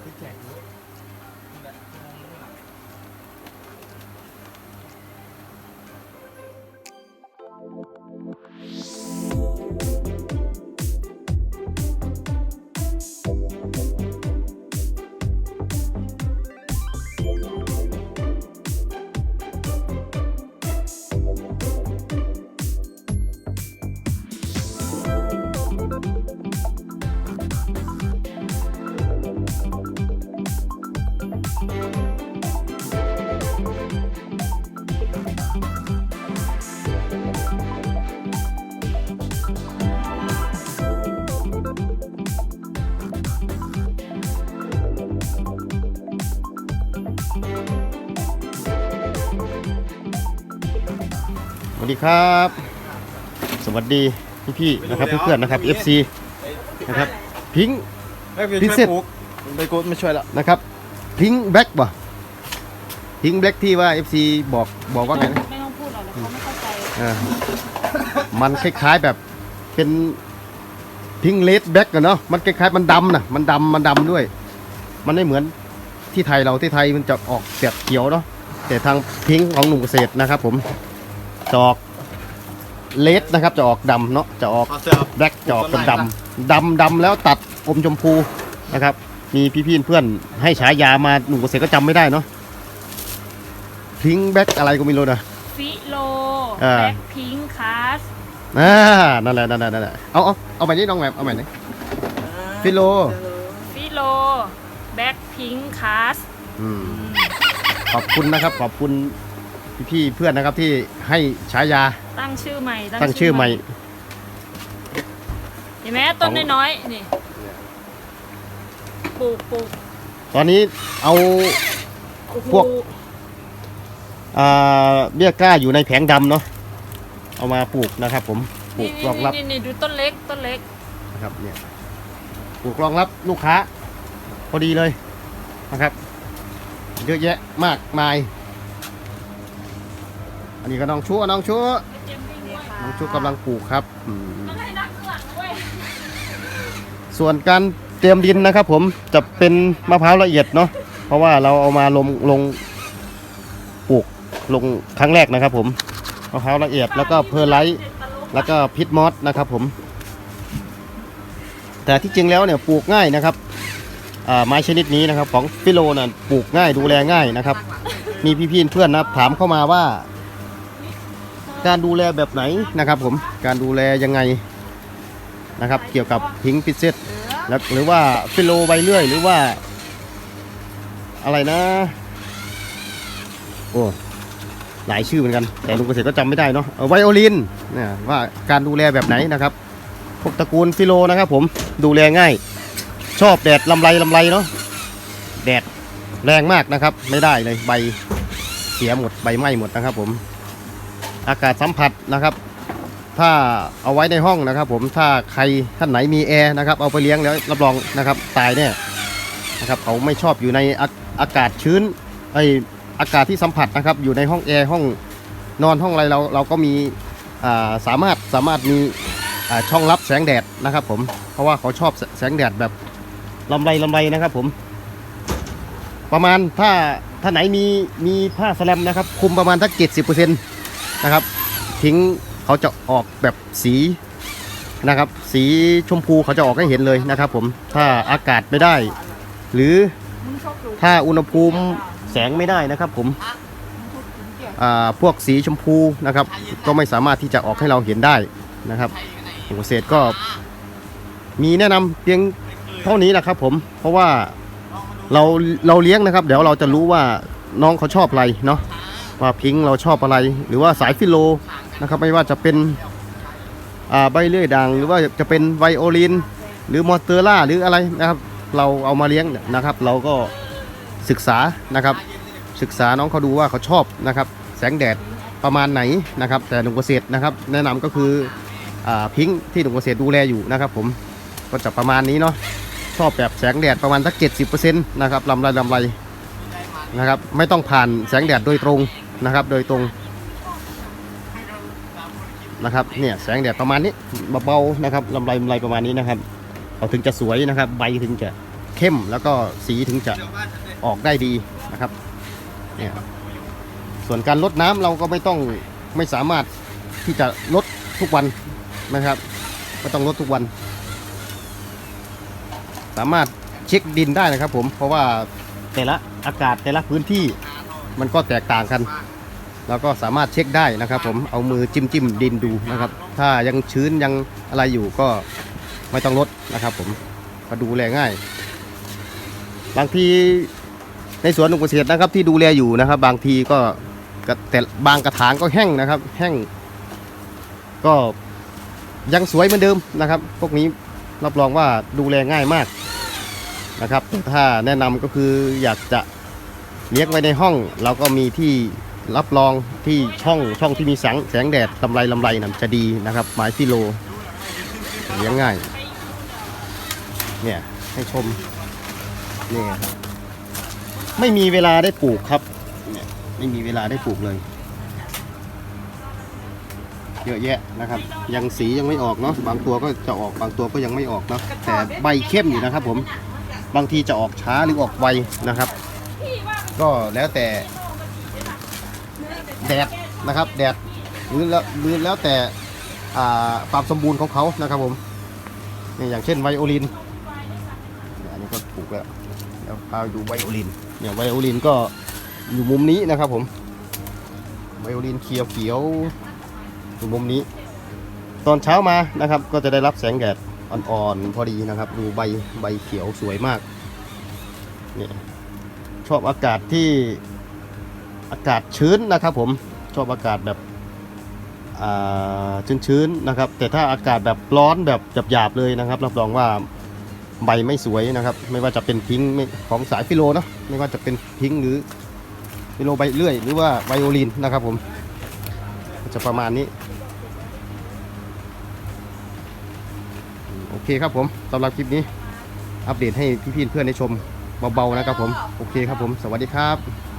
สวัส ดีครับ สวัสดีพี่ๆนะครับเพื่อนๆนะครับ FC นะครับพิงไม่ไปพิช่วยเศษปลูกไปกูไม่ช่วยละนะครับพิงแบล็กบ่พิงแบล็กที่ว่า FC บอกบอกว่าไงนะไม่ต้องพูดหรอกเดี๋ยวเขาไม่เข้าใจอ่ามันคล้ายๆแบบเป็นพิงเลดแบล็กกันเนาะมันคล้ายๆมันดำนะมันดำมันดำด้วย มันไม่เหมือนที่ไทยเราที่ไทยมันจะออกเสียบเขียวเนาะแต่ทางพิงของหนุ่มเกษตรนะครับผม จะออกเลดนะครับจะออกดำเนาะจะออกขอเสื้อแบล็กจอกเป็นดำดำดำแล้วตัดอมชมพูนะครับ มีพี่ๆเพื่อนให้ฉายามาหนุ่มเกษตรก็จำไม่ได้เนาะพิงแบล็กอะไรก็ไม่รู้นะฟิโลอ่าแบ็คพิงคาสอ่านั่นแหละนั่นแหละนั่นแหละเอาเอาเอาใหม่นี้น้องแหม่มเอาใหม่นี้ฟิโลฟิโลแบ็คพิงคาสอืมขอบคุณนะครับขอบคุณ พี่ๆเพื่อนนะครับที่ให้ฉายาตั้งชื่อใหม่ตั้งชื่อใหม่เห็นไหมต้นน้อยๆนี่ปลูกปลูกตอนนี้เอาโอ้โหพวกอ่าเบี้ยกล้าอยู่ในแผงดำเนาะเอามาปลูกนะครับผมปลูนี่กรองรับนี่นี่ดูต้นเล็กต้นเล็กนะครับเนี่ยปลูกรองรับลูกค้าพอดีเลยนะครับ เยอะแยะมากมายอั นนี้ก็น้องชั่วน้องชั่วน้องชั่วกำลังปลูกครับส่วนการเตรียมดินนะครับ ผมจะเป็นมะพร้าวละเอียดเนาะเพราะว่าเราเอามาลงลงปลูกลงครั้งแรกนะครับผมมะพร้าวละเอียดแล้วก็เพอร์ไลท์แล้วก็พิษมอสนะครับผม แต่ที่จริงแล้วเนี่ยปลูกง่ายนะครับไม้ชนิดนี้นะครับของฟิโลน่ะปลูกง่ายดูแลง่ายนะครับ มีพี่ๆเพื่อนนะถามเข้ามาว่า การดูแลแบบไหนนะครับผมการดูแลยังไงนะครับ เกี่ยวกับพิงพิเศษแล้วหรือว่าฟิโลใบเลื่อย หรือว่า อะไรนะ โอ้หลายชื่อเหมือนกัน แต่ลุงเกษตรก็จำไม่ได้เนาะไวโอลินนี่ว่าการดูแลแบบไหนนะครับพวกตระกูลฟิโลนะครับ ผมดูแลง่าย ชอบแดดลำไรลำไรเนาะแดดแรงมากนะครับ ไม่ได้เลยใบเสียหมดใบไหม้หมดนะครับผม อากาศสัมผัสนะครับ ถ้าเอาไว้ในห้องนะครับ ผมถ้าใครท่านไหนมีแอร์นะครับเอาไปเลี้ยงแล้วรับรองนะครับตายแน่นะครับเขาไม่ชอบอยู่ในอาอากาศชื้นไออากาศที่สัมผัสนะครับอยู่ในห้องแอร์ห้องนอนห้องอะไรเราเราก็มีสามารถสามารถมีช่องรับแสงแดดนะครับ ผมเพราะว่าเขาชอบแสแสงแดดแบบลำไรลำไรนะครับผมประมาณถ้าถ้าไหนมีมีผ้าสแลมนะครับ คุมประมาณสักเจ็ดสิบเปอร์เซ็นต์ นะครับ ทิ้งเขาจะออกแบบสีนะครับ สีชมพูเขาจะออกให้เห็นเลยนะครับ ผมถ้าอากาศไม่ได้ หรือถ้าอุณหภูมิแสงไม่ได้นะครับ ผมอ่าพวกสีชมพูนะครับ ก็ไม่สามารถที่จะออกให้เราเห็นได้นะครับเกษตรก็มีแนะนำเพียงเท่านี้แหละครับ ผม เพราะว่าเราเราเลี้ยงนะครับ เดี๋ยวเราจะรู้ว่าน้องเขาชอบอะไรเนาะ ว่าพิงค์เราชอบอะไร หรือว่าสายฟิโลนะครับไม่ว่าจะเป็นใบเลื่อยด่างหรือว่าจะเป็นไวโอลิน หรือมอเตอร์ล่าหรืออะไรนะครับ เราเอามาเลี้ยงนะครับ เราก็ศึกษานะครับ ศึกษาน้องเขาดูว่าเขาชอบนะครับ แสงแดดประมาณไหนนะครับ แต่หนุ่มเกษตรนะครับ แนะนำก็คืออพิงค์ที่หนุ่มเกษตรดูแลอยู่นะครับ ผมก็จะประมาณนี้เนาะชอบแบบแสงแดดประมาณสักเจ็ดสิบเปอร์เซ็นต์นะครับลำไรลำไรนะครับ ไม่ต้องผ่านแสงแดดโดยตรง นะครับ โดยตรงนะครับเนี่ยแสงแดดประมาณนี้เบาๆนะครับลำไรลำไรประมาณนี้นะครับเขาถึงจะสวยนะครับ ใบถึงจะเข้มแล้วก็สีถึงจะออกได้ดีนะครับเนี่ยส่วนการลดน้ำเราก็ไม่ต้องไม่สามารถที่จะลดทุกวันนะครับไม่ต้องลดทุกวัน สามารถเช็คดินได้นะครับผมเพราะว่าแต่ละอากาศแต่ละพื้นที่ มันก็แตกต่างกันเราก็สามารถเช็คได้นะครับ ผมเอามือจิ้มจิ้มดินดูนะครับ ถ้ายังชื้นยังอะไรอยู่ก็ไม่ต้องลดนะครับ ผมก็ดูแลง่าย บางทีในสวนหนุ่มเกษตรนะครับ ที่ดูแลอยู่นะครับ บางทีก็แต่บางกระถางก็แห้งนะครับ แห้ง ก็ยังสวยเหมือนเดิมนะครับ พวกนี้รับรองว่าดูแลง่ายมากนะครับแต่ถ้าแนะนำก็คืออยากจะ เลี้ยงไว้ในห้องเราก็มีที่รับรองที่ช่องช่องที่มีแสงแสงแดดลำไรลำไรนะจะดีนะครับไม้ฟิโลเลี้ยงง่าย เนี่ยให้ชมนี่ครับไม่มีเวลาได้ปลูกครับเนี่ยไม่มีเวลาได้ปลูกเลย เยอะแยะนะครับ ยังสียังไม่ออกเนาะบางตัวก็จะออกบางตัวก็ยังไม่ออกเนาะแต่ใบเข้มอยู่นะครับ ผมบางทีจะออกช้าหรือออกไวนะครับ ก็แล้วแต่แดดนะครับ แดดหรือแล้วหรือแล้วแต่ความสมบูรณ์ของเขานะครับผมนี่อย่างเช่นไวโอลินเนี่ยอันนี้ก็ถูกแล้วแล้วพาไปดูไวโอลินเนี่ยไวโอลินก็อยู่มุมนี้นะครับผมไวโอลินเขียวเขียวอยู่มุมนี้ ตอนเช้ามานะครับ ก็จะได้รับแสงแดดอ่อนๆพอดีนะครับ ดูใบใบเขียวสวยมากเนี่ย ชอบอากาศที่อากาศชื้นนะครับผมชอบอากาศแบบอ่าชื้นๆนะครับ แต่ถ้าอากาศแบบร้อนแบบหยาบๆเลยนะครับ รับรองว่าใบไม่สวยนะครับ ไม่ว่าจะเป็นพิงค์ของสายฟิโลนะไม่ว่าจะเป็นพิงค์หรือฟิโลใบเลื่อย หรือว่าไวโอลินนะครับผมจะประมาณนี้ โอเคครับผมสำหรับคลิปนี้อัปเดตให้พี่ๆเพื่อนได้ชม เบาๆนะครับผม โอเคครับผม สวัสดีครับ